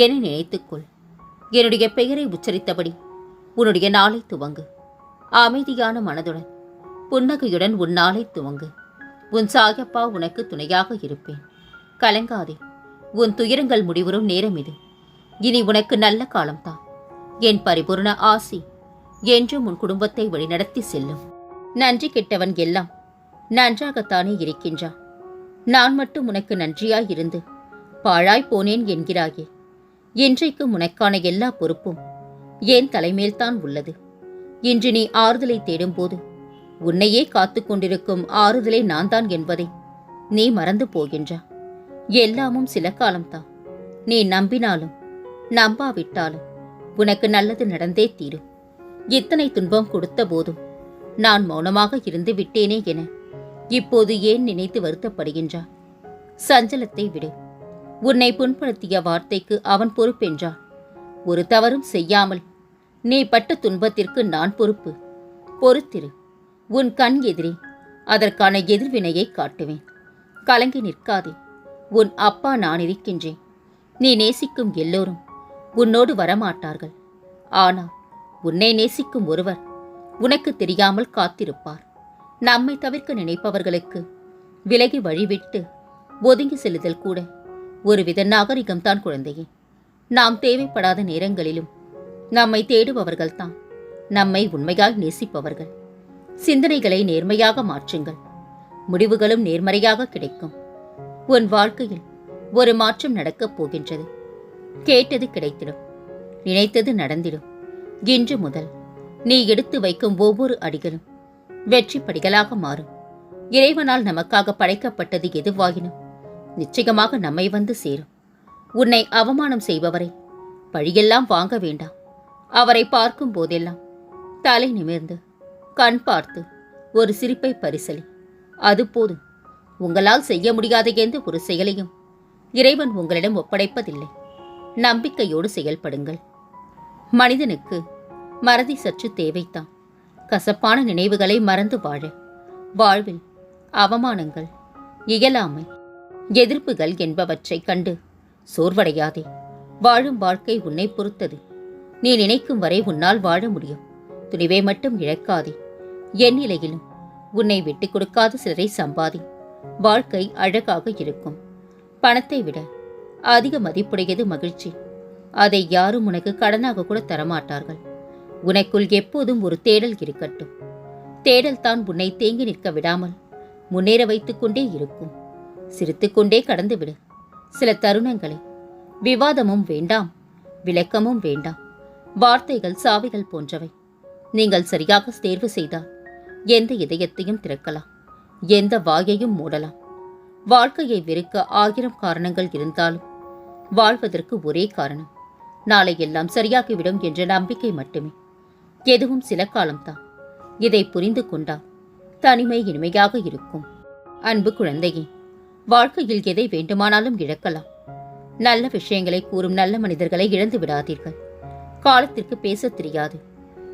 என்னை நினைத்துக்கொள். என்னுடைய பெயரை உச்சரித்தபடி உன்னுடைய நாளை துவங்கு. அமைதியான மனதுடன் புன்னகையுடன் உன் நாளை துவங்கு. உன் சாயப்பா உனக்கு துணையாக இருப்பேன். கலங்காதே உன் துயரங்கள் முடிவரும் நேரம் இது. இனி உனக்கு நல்ல காலம்தான் என் பரிபூர்ண ஆசி என்றும் உன் குடும்பத்தை வழிநடத்தி செல்லும். நன்றி கெட்டவன் எல்லாம் நன்றாகத்தானே இருக்கின்றான். நான் மட்டும் உனக்கு நன்றியாய் இருந்து பாழாய் போனேன் என்கிறாயே. இன்றைக்கு உனக்கான எல்லா பொறுப்பும் என் தலைமேல்தான் உள்ளது. இன்று நீ ஆறுதலை தேடும்போது உன்னையே காத்து கொண்டிருக்கும் ஆறுதலை நான் தான் என்பதை நீ மறந்து போகின்றா எல்லாமும் சில காலம்தான் நீ நம்பினாலும் நம்பாவிட்டாலும் உனக்கு நல்லது நடந்தே தீரும் இத்தனை துன்பம் கொடுத்த போதும் நான் மௌனமாக இருந்து விட்டேனே என இப்போது ஏன் நினைத்து வருத்தப்படுகின்றா? சஞ்சலத்தை விடு. உன்னை புண்படுத்திய வார்த்தைக்கு அவன் பொறுப்பென்றான். ஒரு தவறும் செய்யாமல் நீ பட்ட துன்பத்திற்கு நான் பொறுப்பு. பொறுத்திரு. உன் கண் எதிரே அதற்கான எதிர்வினையை காட்டுவேன். கலங்கி நிற்காதே. உன் அப்பா நான் இருக்கின்றேன். நீ நேசிக்கும் எல்லோரும் உன்னோடு வரமாட்டார்கள். ஆனால் உன்னை நேசிக்கும் ஒருவர் உனக்கு தெரியாமல் காத்திருப்பார். நம்மை தவிர்க்க நினைப்பவர்களுக்கு விலகி வழிவிட்டு ஒதுங்கி செல்லுதல் கூட ஒருவித நாகரிகம்தான் குழந்தையே. நாம் தேவைப்படாத நேரங்களிலும் நம்மை தேடுபவர்கள்தான். நம்மை உண்மையாய் நேசிப்பவர்கள். சிந்தனைகளை நேர்மையாக மாற்றுங்கள். முடிவுகளும் நேர்மறையாக கிடைக்கும். உன் வாழ்க்கையில் ஒரு மாற்றம் நடக்கப் போகின்றது. கேட்டது கிடைத்திடும். நினைத்தது நடந்திடும். இன்று முதல் நீ எடுத்து வைக்கும் ஒவ்வொரு அடிகளும் வெற்றி படிகளாக மாறும். இறைவனால் நமக்காக படைக்கப்பட்டது எதுவாயினும் நிச்சயமாக நம்மை வந்து சேரும். உன்னை அவமானம் செய்பவரை பழியெல்லாம் வாங்க வேண்டாம். அவரை பார்க்கும் போதெல்லாம் தலை நிமிர்ந்து கண் பார்த்து ஒரு சிரிப்பை பரிசலி. அது போதும். உங்களால் செய்ய முடியாத எந்த ஒரு செயலையும் இறைவன் உங்களிடம் ஒப்படைப்பதில்லை. நம்பிக்கையோடு செயல்படுங்கள். மனிதனுக்கு மறதி சற்று தேவைத்தான். கசப்பான நினைவுகளை மறந்து வாழ. வாழ்வில் அவமானங்கள் இயலாமை எதிர்ப்புகள் என்பவற்றைக் கண்டு சோர்வடையாதே. வாழும் வாழ்க்கை உன்னை பொறுத்தது. நீ நினைக்கும் வரை உன்னால் வாழ முடியும். துணிவை மட்டும் இழக்காதே. என் நிலையிலும் உன்னை விட்டுக் கொடுக்காத சிலரை சம்பாதி. வாழ்க்கை அழகாக இருக்கும். பணத்தை விட அதிக மதிப்புடையது மகிழ்ச்சி. அதை யாரும் உனக்கு கடனாக கூட தரமாட்டார்கள். உனக்குள் எப்போதும் ஒரு தேடல் இருக்கட்டும். தேடல் தான் உன்னை தேங்கி நிற்க விடாமல் முன்னேற வைத்துக் கொண்டே இருக்கும். சிரித்துக்கொண்டே கடந்துவிடு. சில தருணங்களை விவாதமும் வேண்டாம் விளக்கமும் வேண்டாம். வார்த்தைகள் சாவிகள் போன்றவை. நீங்கள் சரியாக தேர்வு செய்தால் எந்த இதயத்தையும் திறக்கலாம் எந்த வாயையும் மூடலாம். வாழ்க்கையை வெறுக்க ஆயிரம் காரணங்கள் இருந்தாலும் வாழ்வதற்கு ஒரே காரணம் நாளை எல்லாம் சரியாகிவிடும் என்ற நம்பிக்கை மட்டுமே. எதுவும் சில காலம்தான். இதை புரிந்து கொண்டால் தனிமை இனிமையாக இருக்கும். அன்பு குழந்தையே வாழ்க்கையில் எதை வேண்டுமானாலும் இழக்கலாம். நல்ல விஷயங்களை கூறும் நல்ல மனிதர்களை இழந்து விடாதீர்கள். காலத்திற்கு பேசத் தெரியாது.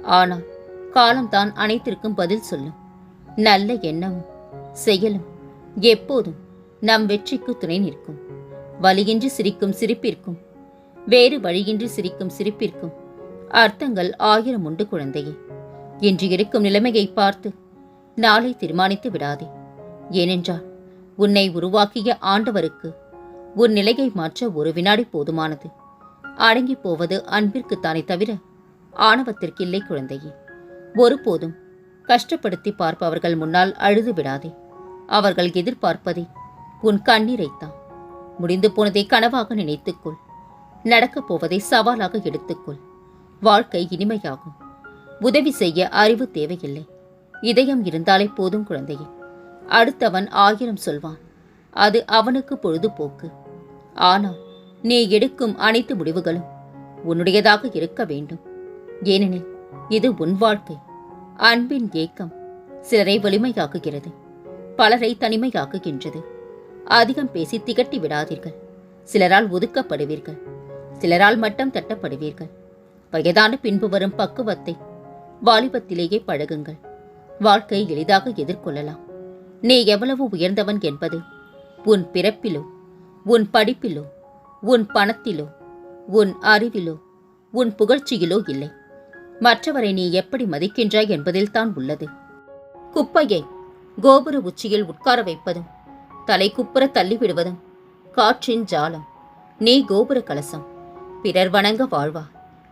ஆனால் காலம்தான் அனைத்திற்கும் பதில் சொல்லும். நல்ல எண்ணமும் செயலும் எப்போதும் நம் வெற்றிக்கு துணை நிற்கும். வலியின்றி சிரிக்கும் சிரிப்பிற்கும் வேறு வழியின்றி சிரிக்கும் சிரிப்பிற்கும் அர்த்தங்கள் ஆயிரம் உண்டு குழந்தையே. இன்று இருக்கும் நிலைமையை பார்த்து நாளை தீர்மானித்து விடாதே. ஏனென்றால் உன்னை உருவாக்கிய ஆண்டவருக்கு உன் நிலையை மாற்ற ஒரு வினாடி போதுமானது. அடங்கி போவது அன்பிற்குத்தானே தவிர ஆணவத்திற்கில்லை குழந்தையே. ஒருபோதும் கஷ்டப்படுத்தி பார்ப்பவர்கள் முன்னால் அழுது விடாதே. அவர்கள் எதிர்பார்ப்பதே உன் கண்ணீரைத்தான் முடிந்து போனதை கனவாக நினைத்துக்கொள் நடக்கப் போவதை சவாலாக எடுத்துக்கொள் வாழ்க்கை இனிமையாகும். உதவி செய்ய அறிவு தேவையில்லை. இதயம் இருந்தாலே போதும் குழந்தையே. அடுத்தவன் ஆயிரம் சொல்வான். அது அவனுக்கு பொழுதுபோக்கு. ஆனால் நீ எடுக்கும் அனைத்து முடிவுகளும் உன்னுடையதாக இருக்க வேண்டும். ஏனெனில் இது உன் வாழ்க்கை. அன்பின் ஏக்கம் சிலரை வலிமையாக்குகிறது. பலரை தனிமையாக்குகின்றது. அதிகம் பேசி திகட்டி விடாதீர்கள். சிலரால் ஒதுக்கப்படுவீர்கள். சிலரால் மட்டம் தட்டப்படுவீர்கள். வயதான பின்பு வரும் பக்குவத்தை வாலிபத்திலேயே பழகுங்கள். வாழ்க்கை எளிதாக எதிர்கொள்ளலாம். நீ எவ்வளவு உயர்ந்தவன் என்பது? உன் பிறப்பிலோ உன் படிப்பிலோ உன் பணத்திலோ உன் அறிவிலோ உன் புகழ்ச்சியிலோ இல்லை. மற்றவரை நீ எப்படி மதிக்கின்றாய் என்பதில்தான் உள்ளது. குப்பையை கோபுர உச்சியில் உட்கார வைப்பதும் தலை குப்புற தள்ளிவிடுவதும் காற்றின் ஜாலம் நீ கோபுர கலசம் பிறர் வணங்க வாழ்வா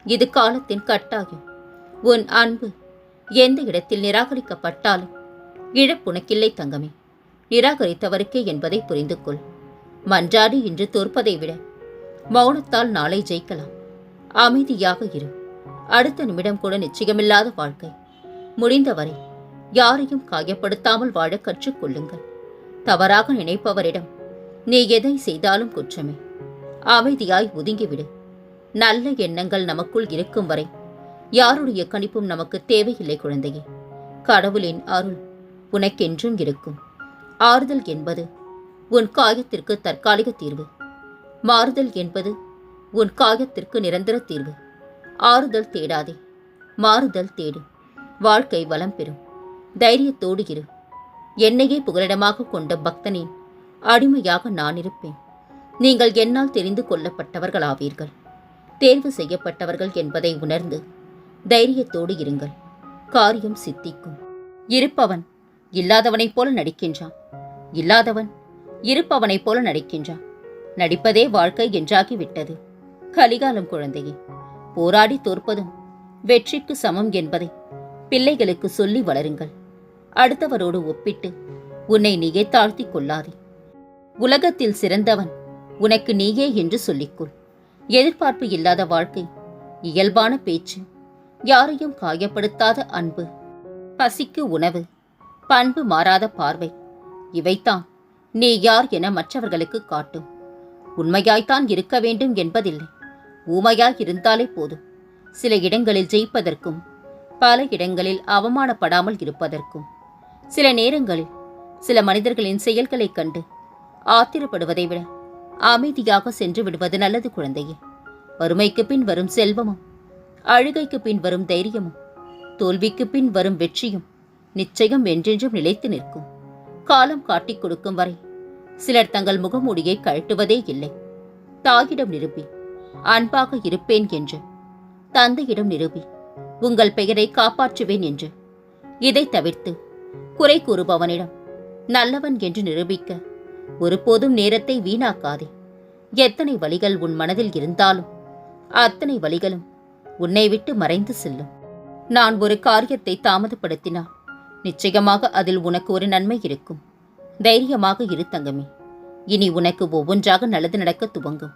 இது காலத்தின் கட்டாயம். உன் அன்பு எந்த இடத்தில் நிராகரிக்கப்பட்டாலும் இழப்புனக்கில்லை தங்கமே. நிராகரித்தவருக்கே என்பதை புரிந்து கொள் மன்றாடி இன்று தோற்பதை விட மௌனத்தால் நாளை ஜெயிக்கலாம். அமைதியாக இரு. அடுத்த நிமிடம் கூட நிச்சயமில்லாத வாழ்க்கை. முடிந்தவரை யாரையும் காயப்படுத்தாமல் வாழ கற்றுக்கொள்ளுங்கள் தவறாக நினைப்பவரிடம் நீ எதை செய்தாலும் குற்றமே. அமைதியாய் ஒதுங்கிவிடு. நல்ல எண்ணங்கள் நமக்குள் இருக்கும் வரை யாருடைய கணிப்பும் நமக்கு தேவையில்லை குழந்தையே. கடவுளின் அருள் உனக்கென்றும் இருக்கும். ஆறுதல் என்பது உன் காயத்திற்கு தற்காலிக தீர்வு. மாறுதல் என்பது உன் காயத்திற்கு நிரந்தர தீர்வு. ஆறுதல் தேடாதே. மாறுதல் தேடு. வாழ்க்கை வளம் பெறும். தைரியத்தோடு இரு. என்னையே புகலிடமாக கொண்ட பக்தனின் அடிமையாக நான் இருப்பேன் நீங்கள் என்னால் தெரிந்து கொள்ளப்பட்டவர்களாவீர்கள். தேர்வு செய்யப்பட்டவர்கள் என்பதை உணர்ந்து தைரியத்தோடு இருங்கள். காரியம் சித்திக்கும். இருப்பவன் இல்லாதவனைப் போல நடிக்கின்றான். இல்லாதவன் இருப்பவனைப் போல நடிக்கின்றான். நடிப்பதே வாழ்க்கை என்றாகிவிட்டது. கலிகாலம் குழந்தையே போராடி தோற்பதும் வெற்றிக்கு சமம் என்பதை பிள்ளைகளுக்கு சொல்லி வளருங்கள். அடுத்தவரோடு ஒப்பிட்டு உன்னை நீயே தாழ்த்திக் கொள்ளாதே. உலகத்தில் சிறந்தவன் உனக்கு நீயே என்று சொல்லிக்கொள். எதிர்பார்ப்பு இல்லாத வாழ்க்கை இயல்பான பேச்சு யாரையும் காயப்படுத்தாத அன்பு பசிக்கு உணவு பண்பு மாறாத பார்வை. இவைத்தான் நீ யார் என மற்றவர்களுக்கு காட்டும். உண்மையாய்த்தான் இருக்க வேண்டும் என்பதில்லை. ஊமையாய் இருந்தாலே போதும். சில இடங்களில் ஜெயிப்பதற்கும் பல இடங்களில் அவமானப்படாமல் இருப்பதற்கும். சில நேரங்களில் சில மனிதர்களின் செயல்களைக் கண்டு ஆத்திரப்படுவதை விட அமைதியாக சென்று விடுவது நல்லது குழந்தையே. வறுமைக்கு பின் வரும் செல்வமும் அழுகைக்கு பின் வரும் தைரியமும் தோல்விக்கு பின் வரும் வெற்றியும் நிச்சயம் என்றென்றும் நிலைத்து நிற்கும். காலம் காட்டிக் கொடுக்கும் வரை சிலர் தங்கள் முகமூடியை கழட்டுவதே இல்லை. தாயிடம் நிரூபி அன்பாக இருப்பேன் என்று. தந்தையிடம் நிரூபி உங்கள் பெயரை காப்பாற்றுவேன் என்று. இதை தவிர்த்து குறை கூறுபவனிடம் நல்லவன் என்று நிரூபிக்க ஒருபோதும் நேரத்தை வீணாக்காதே. எத்தனை வழிகள் உன் மனதில் இருந்தாலும் அத்தனை வழிகளும் உன்னை விட்டு மறைந்து செல்லும். நான் ஒரு காரியத்தை தாமதப்படுத்தினால் நிச்சயமாக அதில் உனக்கு ஒரு நன்மை இருக்கும். தைரியமாக இரு தங்கமே. இனி உனக்கு ஒவ்வொன்றாக நல்லது நடக்க துவங்கும்.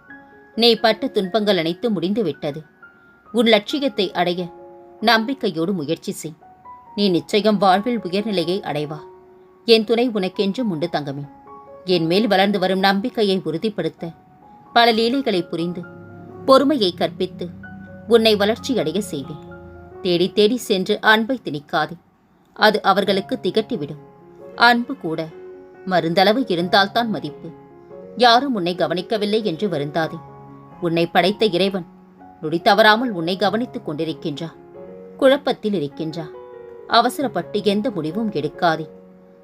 நீ பட்ட துன்பங்கள் அனைத்து முடிந்து விட்டது உன் லட்சியத்தை அடைய நம்பிக்கையோடு முயற்சி செய். நீ நிச்சயம் வாழ்வில் உயர்நிலையை அடைவா. என் துணை உனக்கென்றும் உண்டு தங்கமே. என் மேல் வளர்ந்து வரும் நம்பிக்கையை உறுதிப்படுத்த பல லீலைகளை புரிந்து பொறுமையை கற்பித்து உன்னை வளர்ச்சியடைய செய்வேன். தேடி தேடி சென்று அன்பை திணிக்காதே. அது அவர்களுக்கு திகட்டிவிடும். அன்பு கூட மருந்தளவு இருந்தால்தான் மதிப்பு. யாரும் உன்னை கவனிக்கவில்லை என்று வருந்தாதே. உன்னை படைத்த இறைவன் நொடி தவறாமல் உன்னை கவனித்துக் கொண்டிருக்கின்றா. குழப்பத்தில் இருக்கின்றா. அவசரப்பட்டு எந்த முடிவும் எடுக்காதே.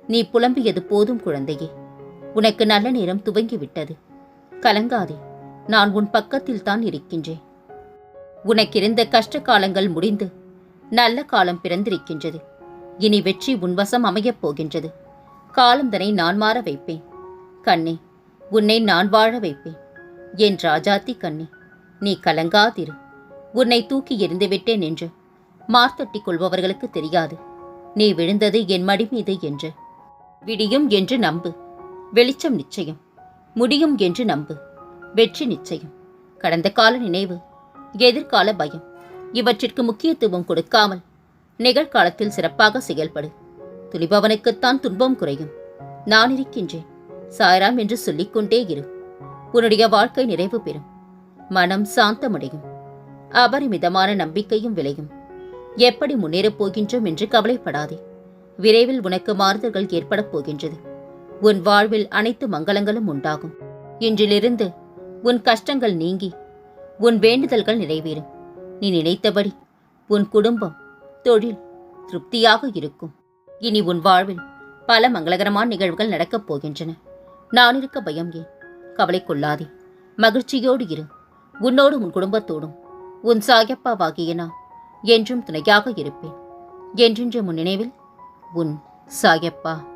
நீ புலம்பியது போதும் குழந்தையே. உனக்கு நல்ல நேரம் துவங்கிவிட்டது. கலங்காதே. நான் உன் பக்கத்தில் தான் இருக்கின்றேன். உனக்கிருந்த கஷ்ட காலங்கள் முடிந்து நல்ல காலம் பிறந்திருக்கின்றது. இனி வெற்றி உன்வசம் அமையப் போகின்றது. காலந்தனை நான் மாற வைப்பேன். கண்ணே உன்னை நான் வாழ வைப்பேன். என் ராஜாத்தி கண்ணே நீ கலங்காதிரு. உன்னை தூக்கி எறிந்துவிட்டேன் என்று மார்த்தட்டிக் கொள்பவர்களுக்கு தெரியாது. நீ விழுந்தது என் மடி மீது என்று. விடியும் என்று நம்பு. வெளிச்சம் நிச்சயம். முடியும் என்று நம்பு. வெற்றி நிச்சயம். கடந்த கால நினைவு எதிர்கால பயம். இவற்றிற்கு முக்கியத்துவம் கொடுக்காமல் நிகழ்காலத்தில் சிறப்பாக செயல்படு. துளிபவனுக்குத்தான் துன்பம் குறையும். நான் இருக்கின்றேன். சாய்ராம் என்று சொல்லிக்கொண்டே இரு. உன்னுடைய வாழ்க்கை நிறைவு பெறும். மனம் சாந்தமடையும். அபரிமிதமான நம்பிக்கையும் விளையும். எப்படி முன்னேறப் போகின்றோம் என்று கவலைப்படாதே. விரைவில் உனக்கு மாறுதல்கள் ஏற்படப் போகின்றது. உன் வாழ்வில் அனைத்து மங்களங்களும் உண்டாகும். இன்றிலிருந்து உன் கஷ்டங்கள் நீங்கி உன் வேண்டுதல்கள் நிறைவேறும். நீ நினைத்தபடி உன் குடும்பம் தொழில் திருப்தியாக இருக்கும். இனி உன் வாழ்வில் பல மங்களகரமான நிகழ்வுகள் நடக்கப் போகின்றன. நான் இருக்க பயம் ஏன்? கவலை கொள்ளாதே. மகிழ்ச்சியோடு இரு. உன்னோடு உன் குடும்பத்தோடும். உன் சாயப்பாவாகிய நான் என்றும் துணையாக இருப்பேன். என்றென்று முன் நினைவில் உன் சாயப்பா.